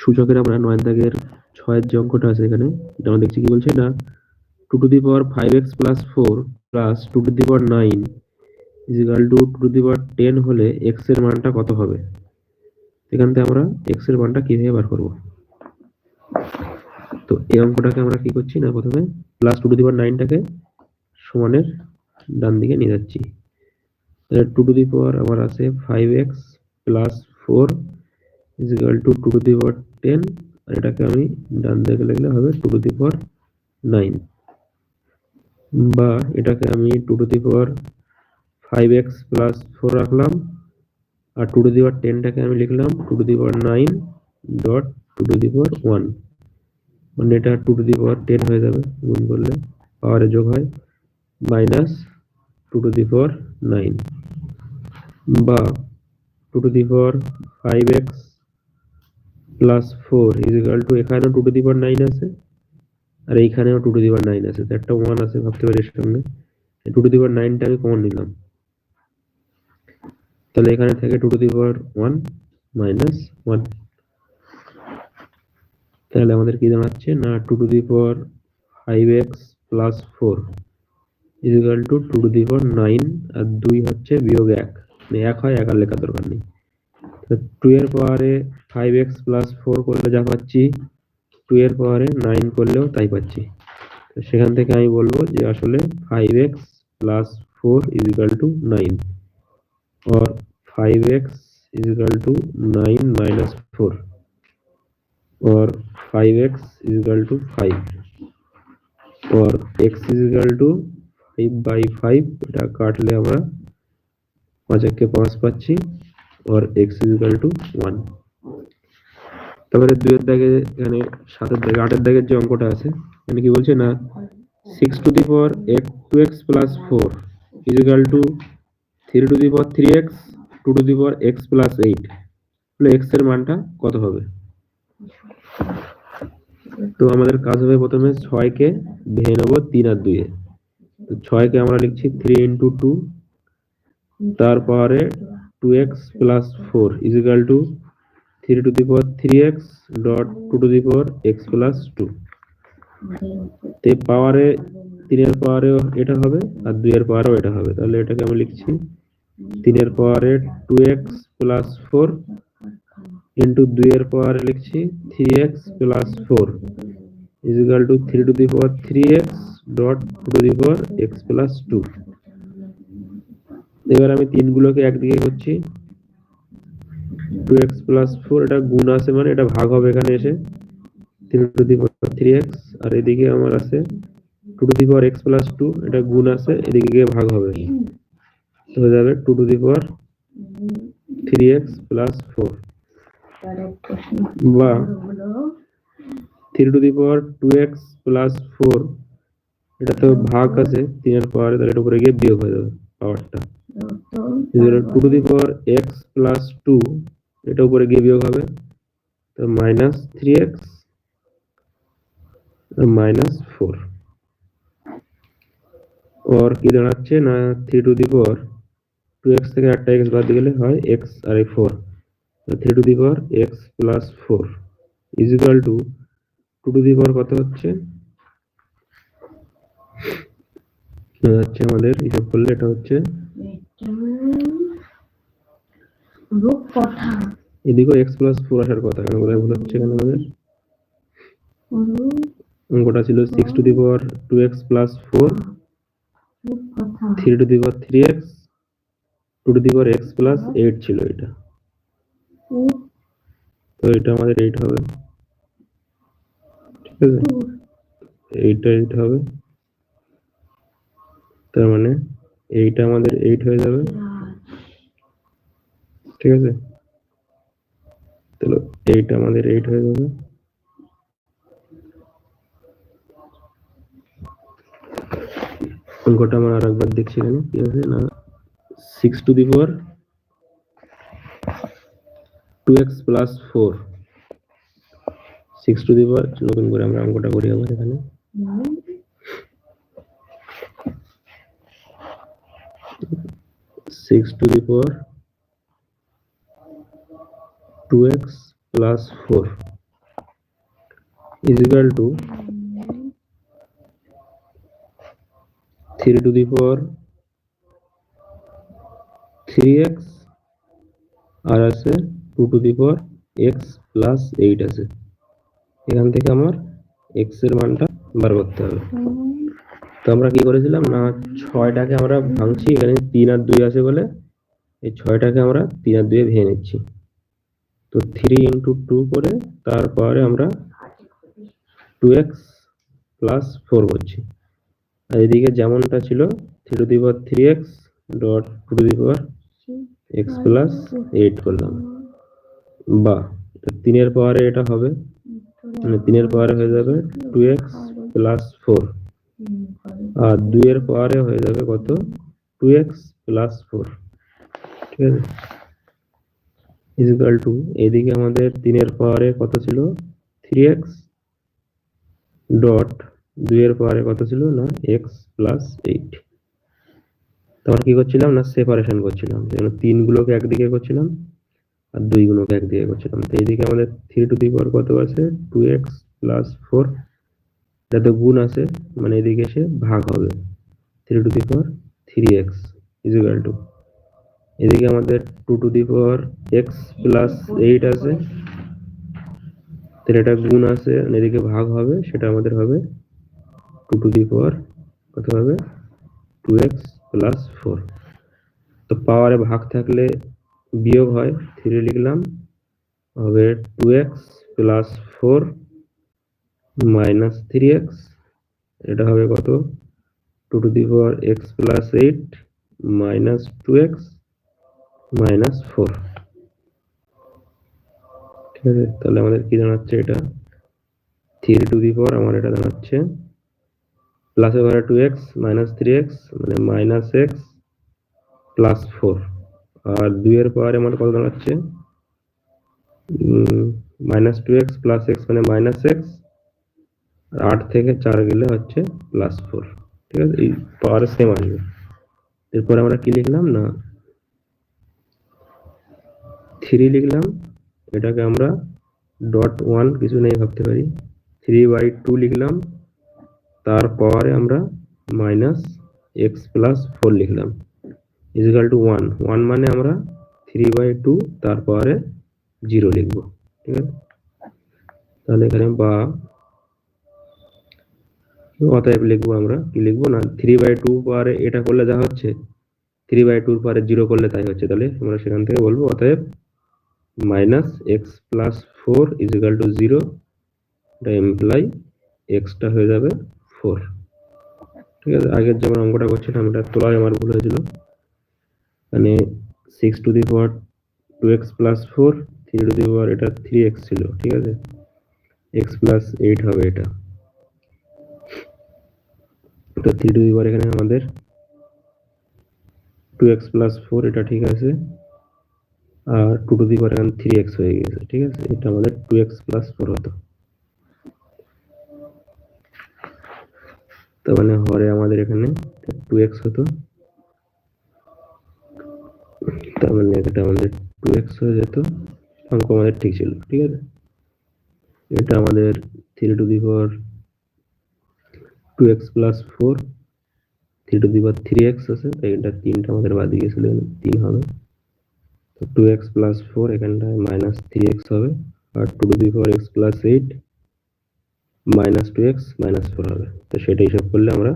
সূচকের আমরা নয় দাগের ছয়ের যে অঙ্কটা আছে এখানে, এটা আমরা দেখছি কি বলছে? না two to the power five X plus four plus two to the power nine is equal to two to the power ten হলে এক্সের মানটা কত হবে? এখান থেকে আমরা এক্সের মানটা কীভাবে বার করব? তো এই অঙ্কটাকে আমরা কি করছি না, প্রথমে plus two to the power নাইনটাকে সমানের ডান দিকে নিয়ে যাচ্ছি। টু টু দি পাওয়ার আমার আছে five X plus four is equal to two to the power ten আর এটাকে আমি ডান দিকে লিখলে হবে two to the power nine বা এটাকে আমি two to the power five X plus four রাখলাম, আর টু টু দি পাওয়ার টেনটাকে আমি লিখলাম two to the power nine dot two to the power one মানে এটা two to the power ten হয়ে যাবে, গুণ করলে পাওয়ারে যোগ হয় minus two to the power nine বা two to the power five X plus four is is equal to এখানেও two to the power nine আছে, আর এইখানেও two to the power nine আছে। তো একটা ওয়ান আছে, ভাবতে পারি এর সঙ্গে টু টু দি পাওয়ার নাইনটা আমি কমন নিলাম। তাহলে এখানে থেকে two to the power one minus one তাহলে আমাদের কি দাঁড়াচ্ছে? না two to the power five X plus four is equal to two to the power nine আর দুই হচ্ছে বিয়োগ এক। মানে এক হয়, এক আর লেখার দরকার নেই। টু এর পাওয়ারে ফাইভ এক্স প্লাস ফোর করলে যা পাচ্ছি টু এর পাওয়ারে নাইন করলেও তাই পাচ্ছি। সেখান থেকে আমি বলব যে আসলে five X plus four is equal to nine 5x is equal to 9 minus 4 or 5x is equal to 5 or x is equal to 5 by 5 এটা কাটলে আমরা পাঁচ একে পাঁচ পাচ্ছি। Or x is equal to 1 তারপরে দুইয়ের দাগে এখানে সাতের দাগে, আটের দাগের যে অঙ্কটা আছে, এখানে কি বলছে না? Six to the power X two X plus four is equal to three to the power three X two to the power X plus eight তাহলে এক্সের মানটা কত হবে? তো আমাদের কাজ হবে প্রথমে ছয়কে ভেঙে নেব তিন আর দুইয়ে। তো ছয়কে আমরা লিখছি থ্রি ইন্টু টু তার পাওয়ারে two X plus four is equal to three to the power three X dot two to the power X plus two তে পাওয়ারে তিনের পাওয়ারেও এটা হবে আর দুইয়ের পাওয়ারেও এটা হবে। তাহলে এটাকে আমি লিখছি তিনের পাওয়ারে two X plus four into দুইয়ের পাওয়ারে লিখছি three X plus four is equal to three to the power three X dot two to the power X plus two এবার আমি তিনগুলোকে একদিকে করছি। টু এক্স প্লাস ফোর এটা গুণ আছে মানে এটা ভাগ হবে এখানে এসে। Three to the power three X আর এদিকে আমার আছে two to the power X plus two এটা গুণ আছে, এদিকে গিয়ে ভাগ হবে। হয়ে যাবে two to the power three X plus four বা three to the power two X plus four এটা তো ভাগ আছে তিনের পাওয়ারে তাহলে এটা উপরে গিয়ে বিয়োগ হয়ে যাবে পাওয়ারটা two to the power X plus two এটা উপরে গিয়ে বিয়োগ হবে। তো minus three X minus four ওর কি দাঁড়াচ্ছে না three to the power two X থেকে একটা এক্স বাদ গেলে হয় এক্স আর এই four three to the power X plus four is equal to two to the power কত হচ্ছে? হচ্ছে আমাদের হিসাব করলে এটা হচ্ছে এদিকেও এক্স প্লাস ফোর আসার কথা কেন কোথায় ভুল হচ্ছে কেন আমাদের অঙ্কটা ছিল six to the power two X plus four three to the power three X two to the power X plus eight ছিল এটা। তো এটা আমাদের এইট হবে। ঠিক আছে? এইটটা এইট হবে। তার মানে এইটা আমাদের এইট হয়ে যাবে। ঠিক আছে? তাহলে এইটা আমাদের এইট হয়ে যাবে। অঙ্কটা আমরা আর একবার দেখছি এখানে? কি আছে? না? Six to the power two X plus four six to the power নতুন করে আমরা অঙ্কটা করি আবার এখানে। Six to the power two X plus four is equal to three to the power three X আর আছে two to the power X plus eight আছে। এখান থেকে আমার এক্সের মানটা বার করতে হবে। তো আমরা কি করেছিলাম? না, ছয়টাকে আমরা ভাঙছি, এখানে তিন আর দুই আছে বলে, এই ছয়টাকে আমরা তিন আর দুয়ে ভেঙে নিচ্ছি। তো থ্রি ইন্টু টু করে তারপরে আমরা টু এক্স প্লাস ফোর করছি। আর এদিকে যেমনটা ছিল three to the power three X dot two to the power X plus eight করলাম। বা তিনের পাওয়ারে এটা হবে। মানে তিনের পাওয়ারে হয়ে যাবে টু এক্স প্লাস ফোর আর দুইয়ের পাওয়ারে হয়ে যাবে কত? টু এক্স প্লাস ফোর ঠিক আছে? ইজিক্যাল টু এদিকে আমাদের তিনের পাওয়ারে কত ছিল? থ্রি এক্স ডট দুইয়ের পাওয়ারে কত ছিল? না এক্স প্লাস এইট তারপর কি করছিলাম? না সেপারেশন করছিলাম। যেন তিনগুলোকে একদিকে করছিলাম আর দুইগুলোকে একদিকে করছিলাম। তো এইদিকে আমাদের থ্রি টু দি পাওয়ার কত আছে? টু এক্স প্লাস ফোর যাতে গুণ আছে মানে এদিকে এসে ভাগ হবে। Three to the power three X is equal to এদিকে আমাদের two to the power X plus eight আছে। তাহলে এটা গুণ আছে এদিকে ভাগ হবে, সেটা আমাদের হবে টু টু দি পাওয়ার কত হবে? টু এক্স প্লাস ফোর তো পাওয়ারে ভাগ থাকলে বিয়োগ হয় থ্রি লিখলাম, হবে two X plus four minus three X এটা হবে কত? Two to the power X plus eight minus two X minus four. ঠিক আছে, তাহলে আমাদের কি দাঁড়াচ্ছে এটা? থ্রি টু দি পাওয়ার আমার এটা দাঁড়াচ্ছে। প্লাসের ঘরে two x, minus three x মানে মাইনাস এক্স প্লাস ফোর। আর দুইয়ের পাওয়ারে আমার কত দাঁড়াচ্ছে? Minus two x plus x মানে মাইনাস এক্স। আর আট থেকে চার গেলে হচ্ছে প্লাস ফোর। ঠিক আছে, এই পাওয়ার সেম আসবে। এরপরে আমরা কি লিখলাম না? থ্রি লিখলাম। এটাকে আমরা ডট ওয়ান কিছু নেই ভাবতে পারি। থ্রি বাই টু লিখলাম। তার পাওয়ারে আমরা মাইনাস এক্স প্লাস ফোর লিখলাম। Is equal to one one মানে আমরা থ্রি বাই টু তার পাওয়ারে জিরো লিখব। ঠিক আছে? তাহলে এখানে বা অতএব লিখব আমরা। কি লিখব না? থ্রি বাই টু পাওয়ারে এটা করলে যা হচ্ছে থ্রি বাই টুর পারে জিরো করলে তাই হচ্ছে। তাহলে আমরা সেখান থেকে বলব, অতএব minus x plus four is equal to zero এটা এমপ্লাই এক্সটা হয়ে যাবে ফোর ঠিক আছে? আগের যেমন অঙ্কটা করছিলাম, এটা তোলায় আমার ভুল হয়েছিল। মানে six to the power two x plus four three to the power এটা থ্রি এক্স ছিল, ঠিক আছে? এক্স প্লাস এইট হবে এটা। তো থ্রি টু দি পাওয়ার এখানে আমাদের টু এক্স প্লাস ফোর এটা ঠিক আছে। আর টু টু দি পাওয়ার এখানে থ্রি এক্স হয়ে গেছে, ঠিক আছে? এটা আমাদের টু এক্স প্লাস ফোর হতো। তার মানে হরে আমাদের এখানে টু এক্স হতো। তার মানে এটা আমাদের টু এক্স হয়ে যেত। অঙ্ক আমাদের ঠিক ছিল, ঠিক আছে? এটা আমাদের three to the power two x plus four three to the power three x আছে। তাই এটা তিনটা আমাদের বাদ গেছিল, তিন হবে। তো টু এক্স প্লাস ফোর এখানটায় মাইনাস থ্রি এক্স হবে, আর two to the power x plus eight minus two x minus four হবে। তো সেটা হিসাব করলে আমরা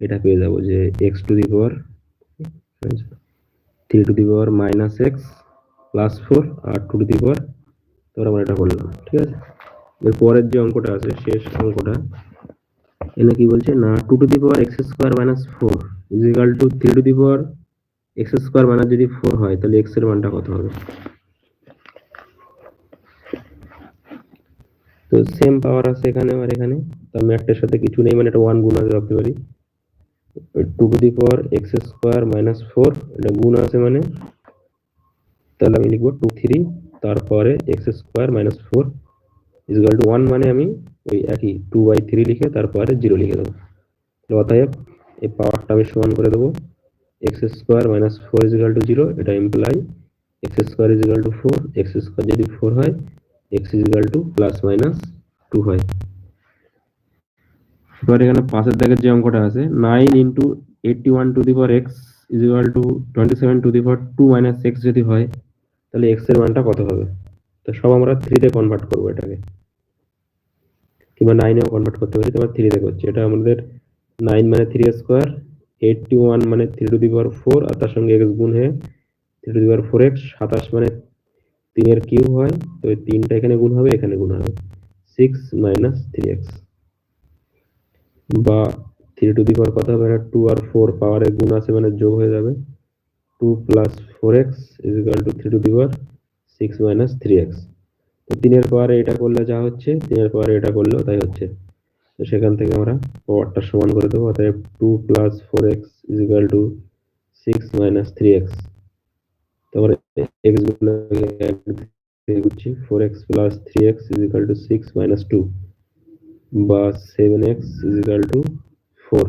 এটা পেয়ে যাব যে x to the power three to the power minus x plus four R two to the power তারপর আমরা এটা করলাম, ঠিক আছে? পরের যে অঙ্কটা আছে, শেষ অঙ্কটা এখানে কি বলছে? না two to the power x square minus four is equal to three to the power x square minus যদি ফোর হয়, তাহলে এক্সের মানটা কত হবে? তো সেম পাওয়ার আছে এখানে আর এখানে। তো আমি একটার সাথে কিছু নেই মানে এটা ওয়ান গুণ আছে ভাবতে পারি। Two to the power x square minus four এটা গুণ আছে মানে তাহলে আমি লিখব টু থ্রি তারপরে x square minus four is equal to one মানে আমি ওই একই টু বাই থ্রি লিখে তারপরে জিরো লিখে দেবো। অতএব এই পাওয়ারটা আমি সমান করে দেবো। X square minus four is is equal to zero এটা imply x square is is equal to four x square যদি ফোর হয় x is equal to plus minus two হয়। এবার এখানে পাশের দাগের যে অঙ্কটা আছে nine into eighty one to the power x is equal to twenty seven to the power two minus x যদি হয়, তাহলে এক্সের মানটা কত হবে? তো সব আমরা থ্রিতে কনভার্ট করব এটাকে। কিংবা নাইনেও কনভার্ট করতে পারি তোমার থ্রিতে করছি। এটা আমাদের নাইন মানে থ্রি স্কোয়ার এইটটি ওয়ান মানে three to the power four আর তার সঙ্গে এক্স গুণ হয়ে three to the power four x সাতাশ মানে তিনের কিউ হয়, তো এই তিনটা এখানে গুণ হবে, এখানে গুণ হবে। সিক্স মাইনাস থ্রি এক্স বা থ্রি টু দি পাওয়ার কত হবে? টু আর ফোর পাওয়ারে গুণ আছে মানে যোগ হয়ে যাবে। Two plus four x is equal to three to the power six minus three x তো তিনের পাওয়ারে এটা করলে যা হচ্ছে, তিনের পাওয়ারে এটা করলেও তাই হচ্ছে। তো সেখান থেকে আমরা পাওয়ারটা সমান করে দেবো, অতএব two plus four x is equal to six minus three x তারপরে এক্সগুলো four x plus three x is equal to six minus two বা seven x is equal to four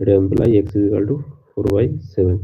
এটা imply x is equal to four by seven